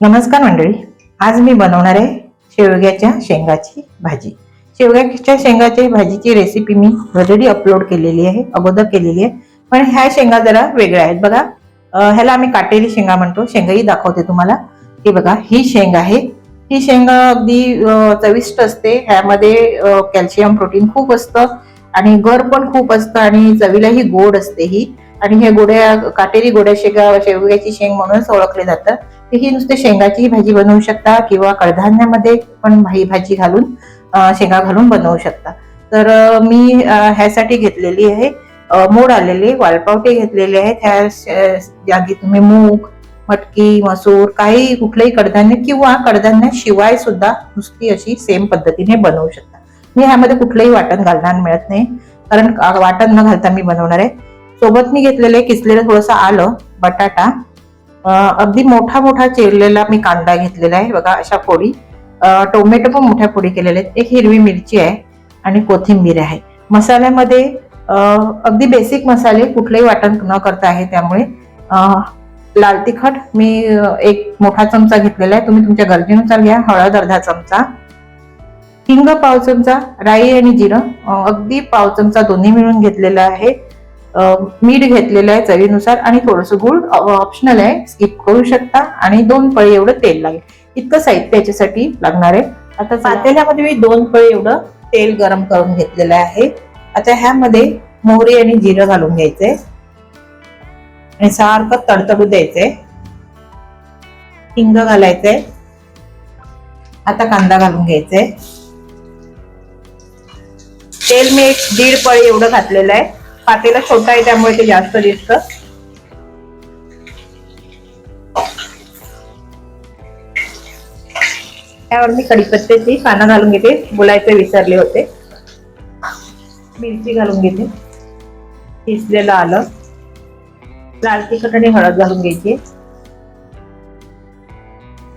नमस्कार मंडळी. आज मी बनवणार आहे शेवग्याच्या शेंगाची भाजी. शेवग्याच्या शेंगाची भाजीची रेसिपी मी ऑलरेडी अपलोड केलेली आहे अगोदर केलेली आहे. पण ह्या शेंगा जरा वेगळ्या आहेत. बघा ह्याला आम्ही काटेरी शेंगा म्हणतो. शेंगाही दाखवते तुम्हाला. की बघा ही शेंग आहे. ही शेंगा अगदी चविष्ट असते. ह्यामध्ये कॅल्शियम प्रोटीन खूप असतं आणि गर पण खूप असतं आणि चवीलाही गोड असते ही. आणि हे गोड्या काटेरी गोड्या शेंगा शेवग्याची शेंग म्हणूनच ओळखले जातात. ही नुसते शेंगाची भाजी बनवू शकता किंवा कडधान्यामध्ये पण ही भाजी घालून शेंगा घालून बनवू शकता. तर मी ह्यासाठी घेतलेली आहे मोड आलेले वालपावटे घेतलेले आहेत ह्या जागी तुम्ही मूग मटकी मसूर काही कुठलंही कडधान्य किंवा कडधान्याशिवाय सुद्धा नुसती अशी सेम पद्धतीने बनवू शकता. मी ह्यामध्ये कुठलंही वाटण घालणार मिळत नाही कारण वाटण न घालता मी बनवणार आहे. सोबत मी घेतलेले किसलेलं थोडंसं आलं बटाटा. अगदी मोठा मोठा चिरलेला मी कांदा घेतलेला आहे. बघा अशा फोडी. टोमॅटो पण मोठ्या फोडी केलेल्या आहेत. एक हिरवी मिरची आहे आणि कोथिंबीर आहे. मसाल्यामध्ये अगदी बेसिक मसाले कुठलेही वाटण न करता आहे. त्यामुळे लाल तिखट मी एक मोठा चमचा घेतलेला आहे. तुम्ही तुमच्या गरजेनुसार घ्या. हळद अर्धा चमचा. हिंग पाव चमचा. राई आणि जिरं. अगदी पाव चमचा दोन्ही मिळून घेतलेला आहे. मीठ घेतलेलं आहे चवीनुसार आणि थोडंसं गुळ ऑप्शनल आहे. स्किप करू शकता. आणि दोन पळी एवढं तेल लागेल. इतकं साहित्य याच्यासाठी लागणार आहे. आता पातेल्यामध्ये मी दोन पळी एवढं तेल गरम करून घेतलेलं आहे. आता ह्यामध्ये मोहरी आणि जिरं घालून घ्यायचंय. आणि सारखं तडतडू द्यायचंय. हिंग घालायचंय. आता कांदा घालून घ्यायचंय. तेल मी एक दीड पळी एवढं घातलेलं आहे. पातेला छोटा आहे त्यामुळे ते जास्त दिसतं. त्यावर मी कडीपत्त्याची पानं घालून घेते. बोलायचे विसरले होते. मिरची घालून घेते. किसलेलं आलं. लाल तिखट आणि हळद घालून घ्यायची.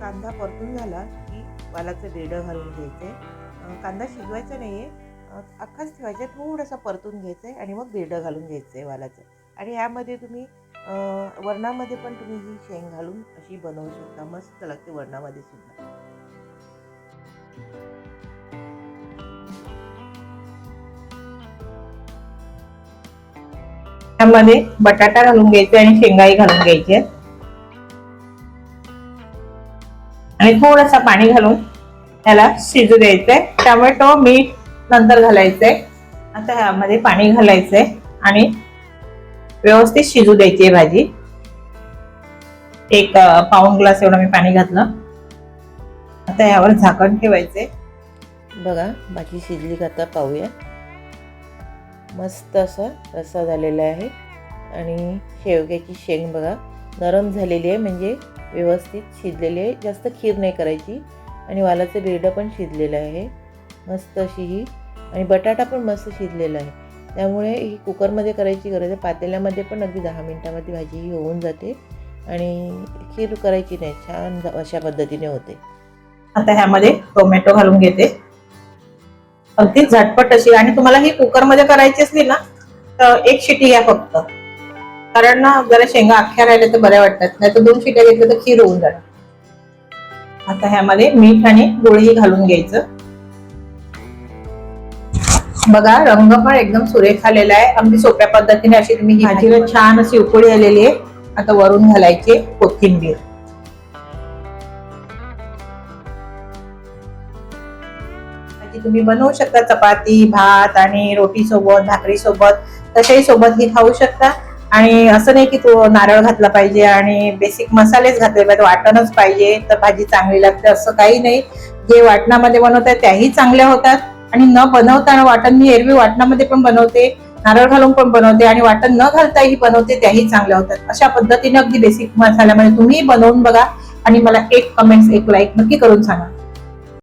कांदा परतून झाला की वालाचं बेडं घालून घ्यायचे कांदा शिजवायचा नाहीये. अख्खाच ठेवायचे थोडंसं परतून घ्यायचं आहे आणि मग बेडं घालून घ्यायचं आहे वालाचं. आणि ह्यामध्ये तुम्ही वरणामध्ये पण तुम्ही ही शेंग घालून अशी बनवू शकता. मस्त लागते वरणामध्ये सुद्धा. त्यामध्ये बटाटा घालून घ्यायचे आणि शेंगाई घालून घ्यायचे. आणि थोडंसं पाणी घालून त्याला शिजू द्यायचंय. टोमॅटो मीठ नंतर घालायचंय. आता ह्यामध्ये पाणी घालायचंय आणि व्यवस्थित शिजू द्यायची आहे भाजी. एक पाऊन पाऊण ग्लास एवढं मी पाणी घातलं. आता यावर झाकण ठेवायचे बघा भाजी शिजली का आता पाहूया. मस्त असा रस्सा झालेला आहे. आणि शेवग्याची शेंग बघा नरम झालेली आहे म्हणजे व्यवस्थित शिजलेली आहे. जास्त खीर नाही करायची. आणि वालाचं बेडं पण शिजलेलं आहे. मस्त अशी ही. आणि बटाटा पण मस्त शिजलेला आहे. त्यामुळे ही कुकरमध्ये करायची गरज आहे. पातेल्यामध्ये पण अगदी दहा मिनटामध्ये भाजी ही होऊन जाते. आणि खीर करायची नाही. छान अशा पद्धतीने होते. आता ह्यामध्ये टोमॅटो घालून घेते. अगदी झटपट अशी. आणि तुम्हाला ही कुकरमध्ये करायची असली ना तर एक शिटी घ्या फक्त. कारण ना जरा शेंगा अख्ख्या राहिल्या तर बऱ्या वाटतात. नाही तर दोन शिट्या घेतल्या तर खीर होऊन जाणार आता ह्यामध्ये मीठ आणि गोळीही घालून घ्यायचं. बघा रंग पण एकदम सुरेख आलेला आहे. अगदी सोप्या पद्धतीने अशी तुम्ही ही भाजीला छान अशी उकळी आलेली आहे. आता वरून घालायची कोथिंबीर. तुम्ही बनवू शकता चपाती भात आणि रोटी सोबत भाकरी सोबत तशाही सोबत ही खाऊ शकता. आणि असं नाही की तो नारळ घातला पाहिजे आणि बेसिक मसालेच घातले पाहिजे वाटणच पाहिजे तर भाजी चांगली लागते असं काही नाही. जे वाटणामध्ये बनवतात त्याही चांगल्या होतात. आणि न बनवताना वाटण मी एरवी वाटणामध्ये पण बनवते नारळ घालून पण बनवते आणि वाटण न घालताही बनवते त्याही चांगल्या होतात. अशा पद्धतीने अगदी बेसिक मसाल्यामध्ये तुम्ही बनवून बघा आणि मला एक कमेंट्स एक लाईक नक्की करून सांगा.